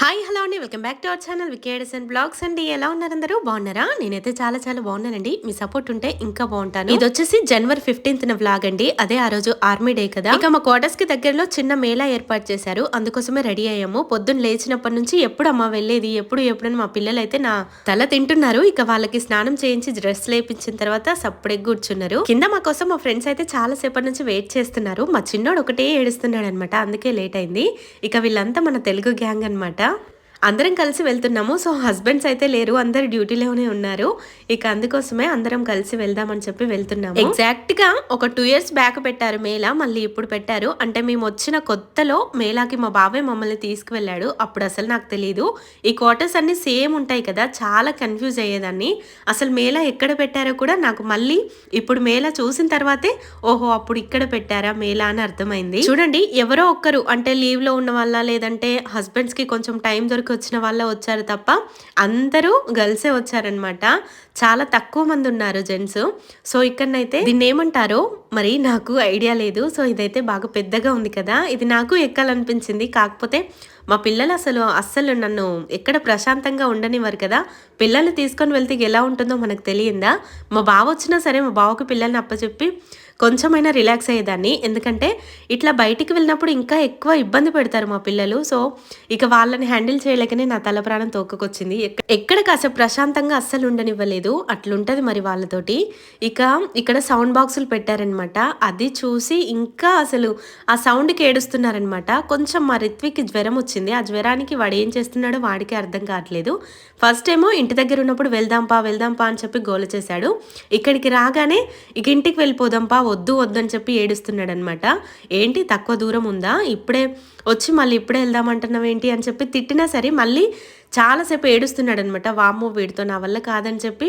Hi hello అండి. Welcome back to our channel వికేడస్ and blogs అండి. ఎలా ఉన్నారు అందరూ? బాగున్నారా? నేనైతే చాలా చాలా బాగున్నానండి. మీ సపోర్ట్ ఉంటే ఇంకా బాగుంటాను. ఇది వచ్చేసి జనవరి ఫిఫ్టీన్త్ వ్లాగ్ అండి. అదే ఆ రోజు ఆర్మీ డే కదా. ఇక మా క్వార్టర్స్కి దగ్గరలో చిన్న మేళా ఏర్పాటు చేశారు. అందుకోసమే రెడీ అయ్యాము. పొద్దున్న లేచినప్పటి నుంచి ఎప్పుడు అమ్మ వెళ్ళేది ఎప్పుడు ఎప్పుడని మా పిల్లలు అయితే నా తల తింటున్నారు. ఇక వాళ్ళకి స్నానం చేయించి డ్రెస్ లేపించిన తర్వాత సప్పుడే కూర్చున్నారు. కింద మా కోసం మా ఫ్రెండ్స్ అయితే చాలా సేపటి నుంచి వెయిట్ చేస్తున్నారు. మా చిన్నోడు ఒకటే ఏడుస్తున్నాడు అనమాట అందుకే లేట్ అయింది. ఇక వీళ్ళంతా మన తెలుగు గ్యాంగ్ né? అందరం కలిసి వెళ్తున్నాము. సో హస్బెండ్స్ అయితే లేరు. అందరు డ్యూటీలోనే ఉన్నారు. ఇక అందుకోసమే అందరం కలిసి వెళ్దామని చెప్పి వెళ్తున్నాము. ఎగ్జాక్ట్గా ఒక టూ ఇయర్స్ బ్యాక్ పెట్టారు మేళా. మళ్ళీ ఇప్పుడు పెట్టారు. అంటే మేము వచ్చిన కొత్తలో మేళాకి మా బాబాయ్ మమ్మల్ని తీసుకువెళ్ళాడు. అప్పుడు అసలు నాకు తెలియదు ఈ క్వార్టర్స్ అన్ని సేమ్ ఉంటాయి కదా. చాలా కన్ఫ్యూజ్ అయ్యేదాన్ని. అసలు మేళా ఎక్కడ పెట్టారో కూడా నాకు మళ్ళీ ఇప్పుడు మేళా చూసిన తర్వాతే ఓహో అప్పుడు ఇక్కడ పెట్టారా మేళా అని అర్థమైంది. చూడండి ఎవరో ఒక్కరు అంటే లీవ్లో ఉన్న వాళ్ళ లేదంటే హస్బెండ్స్కి కొంచెం టైం దొరికి వచ్చిన వాళ్ళే వచ్చారు తప్ప అందరూ గర్ల్సే వచ్చారనమాట చాలా తక్కువ మంది ఉన్నారు జెంట్స్. సో ఇక్కడనైతే దీన్ని ఏమంటారో మరి నాకు ఐడియా లేదు. సో ఇదైతే బాగా పెద్దగా ఉంది కదా. ఇది నాకు ఎక్కాలనిపించింది. కాకపోతే మా పిల్లలు అసలు అస్సలు నన్ను ఎక్కడ ప్రశాంతంగా ఉండనివ్వరు కదా. పిల్లల్ని తీసుకొని వెళ్తే ఎలా ఉంటుందో మనకు తెలియందా? మా బావ వచ్చినా సరే మా బావకు పిల్లల్ని అప్పచెప్పి కొంచెమైనా రిలాక్స్ అయ్యేదాన్ని. ఎందుకంటే ఇట్లా బయటికి వెళ్ళినప్పుడు ఇంకా ఎక్కువ ఇబ్బంది పెడతారు మా పిల్లలు. సో ఇక వాళ్ళని హ్యాండిల్ చేయలేకనే నా తల ప్రాణం తోకకొచ్చింది. ఎక్క- ఎక్కడ కాసేపు ప్రశాంతంగా అస్సలు ఉండనివ్వలేదు. అట్లుంటది మరి వాళ్ళతోటి. ఇక ఇక్కడ సౌండ్ బాక్సులు పెట్టారనమాట అది చూసి ఇంకా అసలు ఆ సౌండ్కి ఏడుస్తున్నారనమాట కొంచెం మా రిత్విక్కి జ్వరం వచ్చింది. ఆ జ్వరానికి వాడు ఏం చేస్తున్నాడో వాడికి అర్థం కావట్లేదు. ఫస్ట్ ఏమో ఇంటి దగ్గర ఉన్నప్పుడు వెళ్దాంపా వెళ్దాంపా అని చెప్పి గోల చేశాడు. ఇక్కడికి రాగానే ఇక ఇంటికి వెళ్ళిపోదాంపా వద్దు వద్దు అని చెప్పి ఏడుస్తున్నాడనమాట. ఏంటి? తక్కువ దూరం ఉందా? ఇప్పుడే వచ్చి మళ్ళీ ఇప్పుడే వెళ్దామంటున్నావు ఏంటి అని చెప్పి తిట్టినా సరే మళ్ళీ చాలాసేపు ఏడుస్తున్నాడు అనమాట వామ్మో వీడితో నా వల్ల కాదని చెప్పి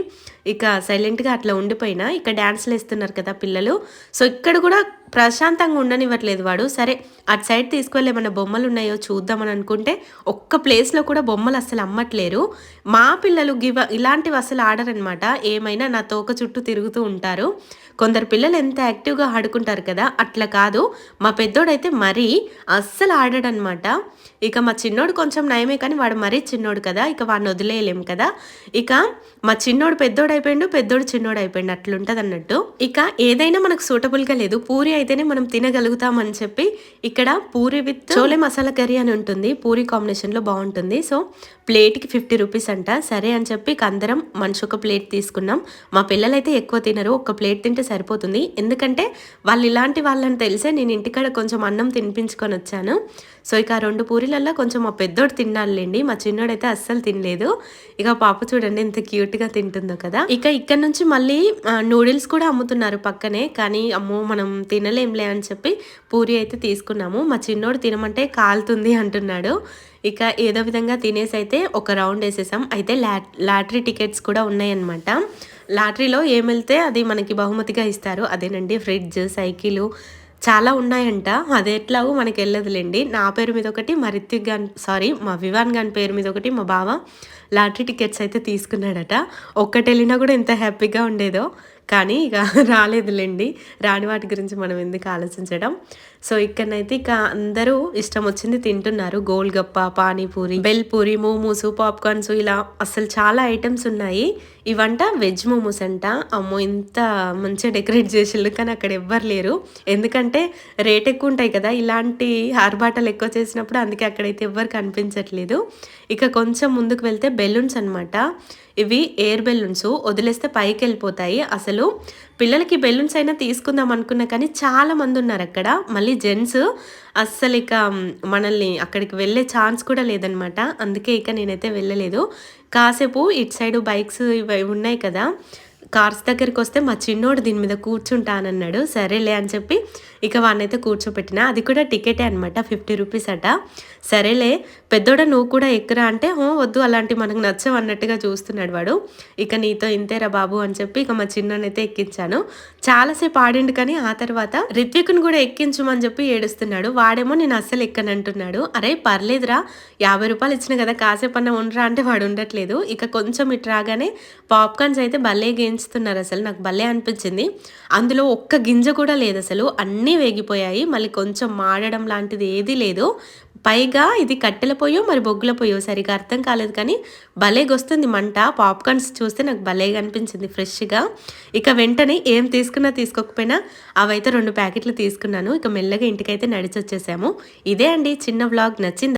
ఇక సైలెంట్గా అట్లా ఉండిపోయినా. ఇక డ్యాన్స్లు వేస్తున్నారు కదా పిల్లలు. సో ఇక్కడ కూడా ప్రశాంతంగా ఉండనివ్వట్లేదు వాడు. సరే అటు సైడ్ తీసుకువెళ్ళి ఏమైనా బొమ్మలు ఉన్నాయో చూద్దామని అనుకుంటే ఒక్క ప్లేస్లో కూడా బొమ్మలు అసలు అమ్మట్లేరు. మా పిల్లలు గివ ఇలాంటివి అసలు ఆడరనమాట. ఏమైనా నా తోక చుట్టూ తిరుగుతూ ఉంటారు. కొందరు పిల్లలు ఎంత యాక్టివ్గా ఆడుకుంటారు కదా అట్లా కాదు. మా పెద్దోడైతే మరీ అస్సలు ఆడాడనమాట ఇక మా చిన్నోడు కొంచెం నయమే కానీ వాడు మరీ చిన్నోడు కదా ఇక వాడిని వదిలేయలేం కదా. ఇక మా చిన్నోడు పెద్దోడు అయిపోయిండు పెద్దోడు చిన్నోడు అయిపోయిండు అట్లుంటది అన్నట్టు ఇక ఏదైనా మనకు సూటబుల్గా లేదు. పూరి అయితేనే మనం తినగలుగుతామని చెప్పి ఇక్కడ పూరి విత్ చోలే మసాలా కర్రీ అని ఉంటుంది. పూరి కాంబినేషన్లో బాగుంటుంది. సో ప్లేట్కి ఫిఫ్టీ రూపీస్ అంట. సరే అని చెప్పి ఇక అందరం మనిషి ఒక ప్లేట్ తీసుకున్నాం. మా పిల్లలైతే ఎక్కువ తినరు. ఒక ప్లేట్ తింటే సరిపోతుంది. ఎందుకంటే వాళ్ళు ఇలాంటి వాళ్ళని తెలిసే నేను ఇంటికాడ కొంచెం అన్నం తినిపించుకొని వచ్చాను. సో ఇక ఆ రెండు పూరీలల్లో కొంచెం మా పెద్దోడు తిన్నానులేండి మా చిన్నోడైతే అస్సలు తినలేదు. ఇక పాప చూడండి ఎంత క్యూట్గా తింటుందో కదా. ఇక ఇక్కడ నుంచి మళ్ళీ నూడిల్స్ కూడా అమ్ముతున్నారు పక్కనే. కానీ అమ్మో మనం తినలేంలే అని చెప్పి పూరి అయితే తీసుకున్నాము. మా చిన్నోడు తినమంటే కాలుతుంది అంటున్నాడు. ఇక ఏదో విధంగా తినేసి అయితే ఒక రౌండ్ వేసేసాం. అయితే లా లాటరీ టికెట్స్ కూడా ఉన్నాయన్నమాట. లాటరీలో ఏం వెళ్తే అది మనకి బహుమతిగా ఇస్తారు. అదేనండి ఫ్రిడ్జ్ సైకిల్ చాలా ఉన్నాయంట. అది ఎట్లాగో మనకి వెళ్ళదులేండి నా పేరు మీద ఒకటి మా రిత్విక్ గాన్ సారీ మా వివాన్ గాన్ పేరు మీద ఒకటి మా బావ లాటరీ టికెట్స్ అయితే తీసుకున్నాడట. ఒక్కటి వెళ్ళినా కూడా ఎంత హ్యాపీగా ఉండేదో. కానీ ఇక రాలేదులేండి. రాని వాటి గురించి మనం ఎందుకు ఆలోచించడం? సో ఇక్కడనైతే ఇక అందరూ ఇష్టం వచ్చింది తింటున్నారు. గోల్గప్ప పానీపూరి బెల్ పూరి మోమోస్ పాప్కార్న్స్ ఇలా అసలు చాలా ఐటమ్స్ ఉన్నాయి. ఇవంట వెజ్ మోమోస్ అంట. అమ్మో ఇంత మంచిగా డెకరేట్ చేసిళ్ళు కానీ అక్కడ ఎవ్వరు లేరు. ఎందుకంటే రేట్ ఎక్కువ ఉంటాయి కదా ఇలాంటి హార్బాటలు ఎక్కువ చేసినప్పుడు అందుకే అక్కడైతే ఎవ్వరు కనిపించట్లేదు. ఇక కొంచెం ముందుకు వెళ్తే బెలూన్స్ అనమాట ఇవి ఎయిర్ బెలూన్స్ వదిలేస్తే పైకి వెళ్ళిపోతాయి. అసలు పిల్లలకి బెలూన్స్ అయినా తీసుకుందాం అనుకున్నా కానీ చాలా మంది ఉన్నారు అక్కడ. మళ్ళీ జెంట్స్ అస్సలు ఇక మనల్ని అక్కడికి వెళ్ళే ఛాన్స్ కూడా లేదనమాట. అందుకే ఇక నేనైతే వెళ్ళలేదు. కాసేపు ఇటు సైడ్ బైక్స్ ఇవి ఉన్నాయి కదా కార్స్ దగ్గరికి వస్తే మా చిన్నోడు దీని మీద కూర్చుంటానన్నాడు. సరేలే అని చెప్పి ఇక వాడినైతే కూర్చోపెట్టిన. అది కూడా టికెటే అనమాట ఫిఫ్టీ రూపీస్ అట. సరేలే పెద్దోడ నువ్వు కూడా ఎక్కరా అంటే హో వద్దు అలాంటి మనకు నచ్చవు అన్నట్టుగా చూస్తున్నాడు వాడు. ఇక నీతో ఇంతేరా బాబు అని చెప్పి ఇక మా చిన్నోనైతే ఎక్కించాను. చాలాసేపు ఆడిండు కానీ ఆ తర్వాత రిత్విక్ను కూడా ఎక్కించమని చెప్పి ఏడుస్తున్నాడు. వాడేమో నేను అస్సలు ఎక్కనంటున్నాడు. అరే పర్లేదురా యాభై రూపాయలు ఇచ్చిన కదా కాసేపన్నా ఉండరా అంటే వాడు ఉండట్లేదు. ఇక కొంచెం ఇటు రాగానే పాప్కార్న్స్ అయితే భలే గేయించుతున్నారు అసలు. నాకు భలే అనిపించింది. అందులో ఒక్క గింజ కూడా లేదు అసలు. అన్నీ వేగిపోయాయి. మళ్ళీ కొంచెం మాడడం లాంటిది ఏదీ లేదు. పైగా ఇది కట్టెల పొయ్యో మరి బొగ్గుల పొయ్యో సరిగా అర్థం కాలేదు కానీ భలేగొస్తుంది మంట. పాప్కార్న్స్ చూస్తే నాకు భలేగా అనిపించింది ఫ్రెష్గా. ఇక వెంటనే ఏం తీసుకున్నా తీసుకోకపోయినా అవైతే రెండు ప్యాకెట్లు తీసుకున్నాను. ఇక మెల్లగా ఇంటికైతే నడిచి వచ్చేసాము ఇదే అండి చిన్న వ్లాగ్. నచ్చింది?